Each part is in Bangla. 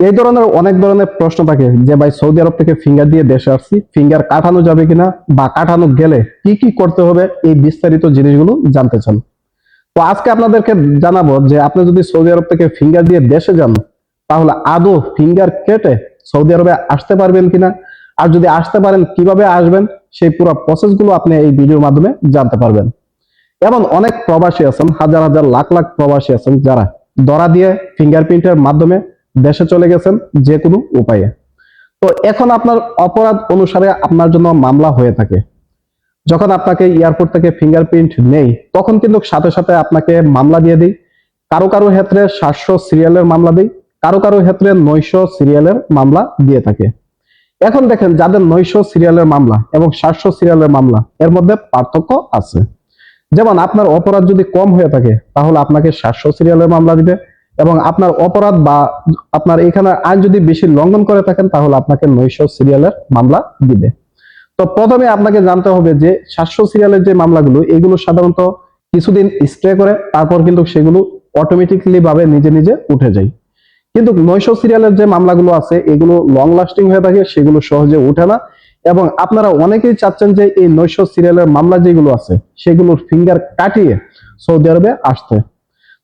এই ধরনের অনেক ধরনের প্রশ্ন থাকে যে, ভাই, সৌদি আরব থেকে ফিঙ্গার দিয়ে দেশে আসছি ফিঙ্গার কাটানো যাবে কিনা বা কাটানো গেলে কি কি করতে হবে? এই বিস্তারিত জিনিসগুলো জানতে চান। তো আজকে আপনাদেরকে জানাব যে, আপনি যদি সৌদি আরব থেকে ফিঙ্গার দিয়ে দেশে যান, তাহলে আদৌ ফিঙ্গার কেটে সৌদি আরবে আসতে পারবেন কিনা? আর যদি আসতে পারেন, কীভাবে আসবেন? সেই পুরো প্রসেসগুলো আপনি এই ভিডিওর মাধ্যমে জানতে পারবেন। এমন অনেক প্রবাসী আছেন, হাজার হাজার লাখ লাখ প্রবাসী আছেন যারা ধরা দিয়ে ফিঙ্গারপ্রিন্টের মাধ্যমে দেশে চলে গেছেন যে কোনো উপায়ে। তো এখন আপনার অপরাধ অনুসারে আপনার জন্য মামলা হয়ে থাকে। যখন আপনাকে এয়ারপোর্ট থেকে ফিঙ্গারপ্রিন্ট নেই, তখন কিন্তু সাথে সাথে আপনাকে মামলা দিয়ে দিই। কারও কারও ক্ষেত্রে সাতশো সিরিয়ালের মামলা দিই, কারও কারও ক্ষেত্রে নয়শো সিরিয়ালের মামলা দিয়ে থাকে। এখন দেখেন যাদের নয়শো সিরিয়ালের মামলা এবং সাতশো সিরিয়ালের মামলা, এর মধ্যে পার্থক্য আছে। যেমন আপনার অপরাধ যদি কম হয়ে থাকে, তাহলে আপনাকে সাতশো সিরিয়ালের মামলা দিবে এবং আপনার অপরাধ বা আপনার এখানে আইন যদি বেশি লঙ্ঘন করে থাকেন, তাহলে আপনাকে নয়শো সিরিয়ালের মামলা দিবে। তো প্রথমে আপনাকে জানতে হবে যে সাতশো সিরিয়ালের যে মামলাগুলো, এগুলো সাধারণত কিছুদিন স্প্রে করে, তারপর কিন্তু সেগুলো অটোমেটিকলি ভাবে নিজে নিজে উঠে যায়। কিন্তু নয়শো সিরিয়ালের যে মামলাগুলো আছে, এগুলো লং লাস্টিং হয়ে থাকে, সেগুলো সহজে উঠে না। এবং আপনারা অনেকেই চাচ্ছেন যে এই নয়শো সিরিয়ালের মামলা যেগুলো আছে, সেগুলোর ফিঙ্গার কাটিয়ে সৌদি আরবে আসতে।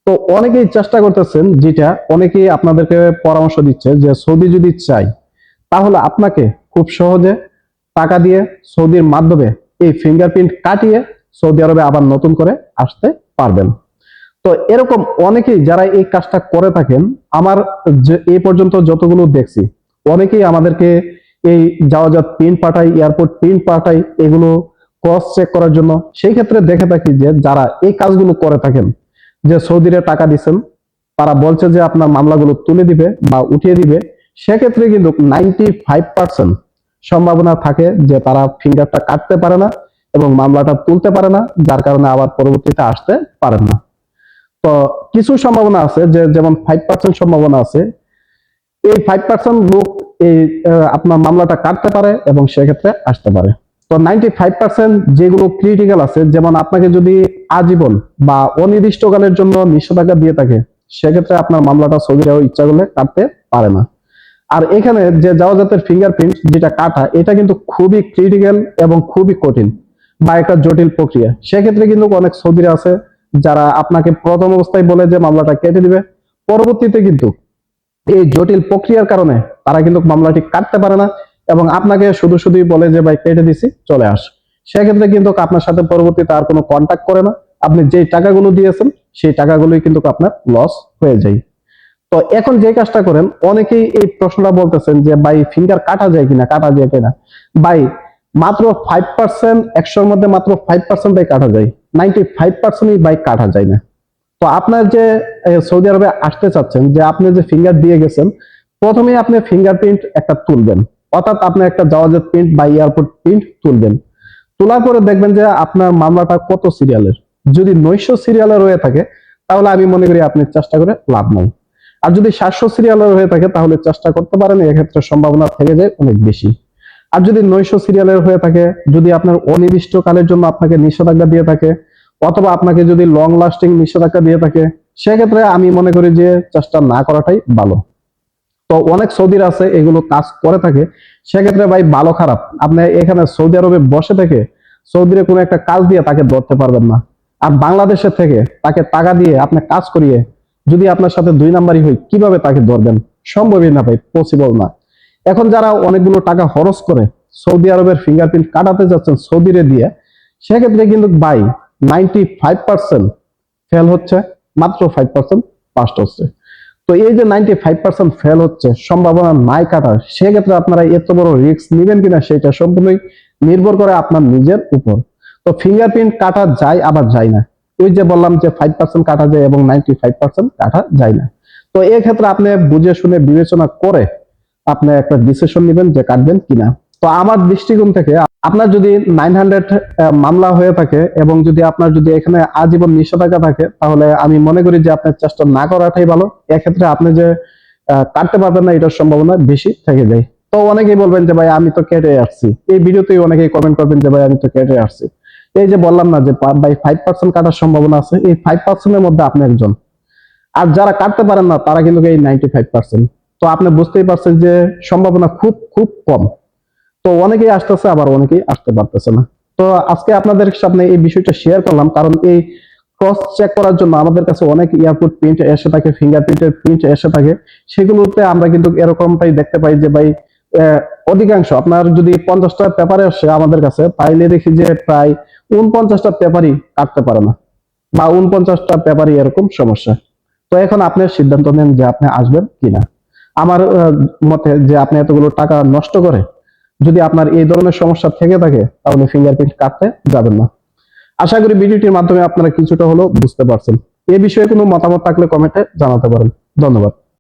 তো অনেকেই চেষ্টা করতেছেন, যেটা অনেকেই আপনাদেরকে পরামর্শ দিচ্ছে যে সৌদি যদি চাই তাহলে আপনাকে খুব সহজে টাকা দিয়ে সৌদির মাধ্যমে এই ফিঙ্গারপ্রিন্ট কাটিয়ে সৌদি আরবে আবার নতুন করে আসতে পারবেন। তো এরকম অনেকেই যারা এই কাজটা করে থাকেন, আমার এই পর্যন্ত যতগুলো দেখছি, অনেকেই আমাদেরকে এই যাওয়া যা প্রিন্ট পাঠাই এয়ারপোর্ট প্রিন্ট পাঠাই এগুলো ক্রস চেক করার জন্য। সেই ক্ষেত্রে দেখে থাকি যে যারা এই কাজগুলো করে থাকেন যে সৌদিরে টাকা দিচ্ছেন তারা বলছে যে আপনার মামলাগুলো তুলে দিবে বা উঠিয়ে দিবে, সেক্ষেত্রে কিন্তু নাইনটি ফাইভ পার্সেন্ট সম্ভাবনা থাকে যে তারা ফিঙ্গারটা কাটতে পারে না এবং মামলাটা তুলতে পারে না, যার কারণে আবার পরবর্তীতে আসতে পারেন না। তো কিছু সম্ভাবনা আছে যে যেমন ফাইভ পার্সেন্ট সম্ভাবনা আছে। এই ফাইভ পার্সেন্ট লোক এই আপনার মামলাটা কাটতে পারে এবং সেক্ষেত্রে আসতে পারে। তো নাইনটি ফাইভ পার্সেন্ট যেগুলো ক্রিটিক্যাল আছে, যেমন আপনাকে যদি আজীবন বা অনির্দিষ্টকালের জন্য নিষেধাজ্ঞা দিয়ে থাকে, সেক্ষেত্রে আপনার মামলাটা সৌদি আরব ইচ্ছা করলে কাটতে পারে না। আর এখানে যে জাওয়াজাতের ফিঙ্গারপ্রিন্ট যেটা কাটা, এটা কিন্তু খুবই ক্রিটিক্যাল এবং খুবই কঠিন বা একটা জটিল প্রক্রিয়া। সেক্ষেত্রে কিন্তু অনেক সৌদিরা আছে যারা আপনাকে প্রথম অবস্থায় বলে যে মামলাটা কেটে দিবে। পরবর্তীতে কিন্তু এই জটিল প্রক্রিয়ার কারণে তারা কিন্তু মামলাটি কাটতে পারে না। এবং আপনাকে শুধু শুধুই বলে যে, ভাই, কেটে দিছি, চলে আস। সেক্ষেত্রে কিন্তু আপনার সাথে পরবর্তীতে আর কোনো কন্ট্যাক্ট করে না। আপনি যেই টাকাগুলো দিয়েছেন, সেই টাকাগুলোই কিন্তু আপনার লস হয়ে যায়। তো এখন যে কাজটা করেন, অনেকেই এই প্রশ্নটা বলতেছেন যে, ভাই ফিঙ্গার কাটা যায় কিনা, কাটা যায় কিনা? ভাই, মাত্র ফাইভ পার্সেন্ট একশোর মধ্যে মাত্র ফাইভ পার্সেন্টই কাটা যায়। নাইনটি ফাইভ পার্সেন্টই বাইক কাটা যায় না। তো আপনার যে সৌদি আরবে আসতে চাচ্ছেন, যে আপনি যে ফিঙ্গার দিয়ে গেছেন প্রথমে আপনি ফিঙ্গারপ্রিন্ট একটা তুলবেন। অর্থাৎ আপনি একটা জাওয়াজের প্রিন্ট বা এয়ারপোর্ট প্রিন্ট তুলবেন। তোলার পরে দেখবেন যে আপনার মামলাটা কত সিরিয়ালের যদি নয়শো সিরিয়ালের হয়ে থাকে, তাহলে আমি মনে করি আপনি চেষ্টা করে লাভ নাই। আর যদি সাতশো সিরিয়ালের হয়ে থাকে, তাহলে চেষ্টা করতে পারেন, এক্ষেত্রে সম্ভাবনা থেকে যায় অনেক বেশি। আর যদি নয়শো সিরিয়ালের হয়ে থাকে, যদি আপনার অনির্দিষ্ট কালের জন্য আপনাকে নিষেধাজ্ঞা দিয়ে থাকে, অথবা আপনাকে যদি লং লাস্টিং নিষেধাজ্ঞা দিয়ে থাকে, সেক্ষেত্রে আমি মনে করি যে চেষ্টা না করাটাই ভালো। তো অনেক সৌদির আছে, এগুলো কাজ করে থাকে। সেক্ষেত্রে ভাই ভালো খারাপ। আপনি এখানে সৌদি আরবে বসে থেকে সৌদিরে কোনো একটা কাজ দিয়ে তাকে ধরতে পারবেন না। আর বাংলাদেশের থেকে তাকে টাকা দিয়ে আপনি কাজ করিয়ে যদি আপনার সাথে দুই নাম্বারই হয়, কীভাবে তাকে ধরবেন? সম্ভবই না ভাই পসিবল না। এখন যারা অনেকগুলো টাকা খরচ করে সৌদি আরবের ফিঙ্গারপ্রিন্ট কাটাতে যাচ্ছেন সৌদিরে দিয়ে, সেক্ষেত্রে কিন্তু ভাই নাইনটি ফাইভ পার্সেন্ট ফেল হচ্ছে, মাত্র ফাইভ পার্সেন্ট পাস্ট হচ্ছে। তো এই যে নাইনটি ফাইভ পার্সেন্ট ফেল হচ্ছে, সম্ভাবনা নাই কাটার, সেক্ষেত্রে আপনারা এত বড় রিস্ক নেবেন কিনা সেটা সম্পূর্ণই নির্ভর করে আপনার নিজের উপর। তো ফিঙ্গারপ্রিন্ট কাটা যায়, আবার যায় না। ওই যে বললাম যে ফাইভ পার্সেন্ট কাটা যায় এবং নাইনটি ফাইভ পার্সেন্ট কাটা যায় না। তো এই ক্ষেত্রে আপনি বুঝে শুনে বিবেচনা করে আপনি একটা ডিসিশন নেবেন যে কাটবেন কিনা। তো আমার দৃষ্টিকোণ থেকে আপনার যদি নাইন হান্ড্রেড মামলা হয়ে থাকে এবং যদি আপনার যদি এখানে আজীবন নিষেধাজ্ঞা থাকে, তাহলে আমি মনে করি যে আপনার চেষ্টা না করাটাই ভালো। এক্ষেত্রে আপনি যে কাটতে পারবেন না, এটার সম্ভাবনা বেশি থেকে যায়। তো অনেকেই বলবেন যে, ভাই, আমি তো কেটে আসছি। এই ভিডিওতেই অনেকেই কমেন্ট করবেন যে, ভাই, আমি তো কেটে আসছি। এই যে বললাম না যে ভাই ফাইভ পার্সেন্ট কাটার সম্ভাবনা আছে। এই ফাইভ পার্সেন্টের মধ্যে আপনি একজন। আর যারা কাটতে পারেন না, তারা কিন্তু এই নাইনটি ফাইভ পার্সেন্ট তো আপনি বুঝতেই পারছেন যে, সম্ভাবনা খুব খুব কম। তো অনেকেই আসতেছে, আবার অনেকেই আসতে পারতেছে না। তো আজকে আপনাদের সামনে এই বিষয়টা শেয়ার করলাম, কারণ এই ক্রস চেক করার জন্য আমাদের কাছে অনেক এয়ারপোর্ট প্রিন্ট এসে থাকে ফিঙ্গারপ্রিন্টের প্রিন্ট এসে থাকে। সেগুলোতে আমরা কিন্তু এরকমটাই দেখতে পাই যে ভাই অধিকাংশ আপনার যদি পঞ্চাশটা পেপারে আসে আমাদের কাছে, তাইলে দেখি যে প্রায় উনপঞ্চাশটা পেপারই কাটতে পারে না, বা উনপঞ্চাশটা পেপারই এরকম সমস্যা। তো এখন আপনি সিদ্ধান্ত নেন যে আপনি আসবেন কিনা। আমার মতে যে আপনি এতগুলো টাকা নষ্ট করে যদি আপনার এই ধরনের সমস্যা থেকে থাকে, তাহলে ফিঙ্গারপ্রিন্ট কাটতে যাবেন না। আশা করি ভিডিওটির মাধ্যমে আপনারা কিছুটা হলেও বুঝতে পারছেন। এ বিষয়ে কোনো মতামত থাকলে কমেন্টে জানাতে পারেন। ধন্যবাদ।